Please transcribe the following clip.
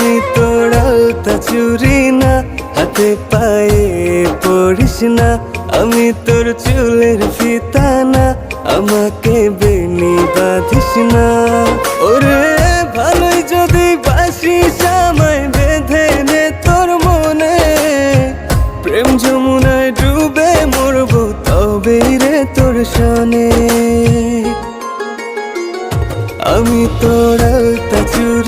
আমি তোর আলতা চুরি না হাতে পায়ে পড়িস না আমি তোর চুলের ফিতা না আমাকে বেনি বাঁধিস না ওরে ভালোই যদি বাসিস আমায় বেঁধে নে তোর মনে প্রেম যমুনায় ডুবে মরবো তবে রে তোর শোনে আমি তোর চুরি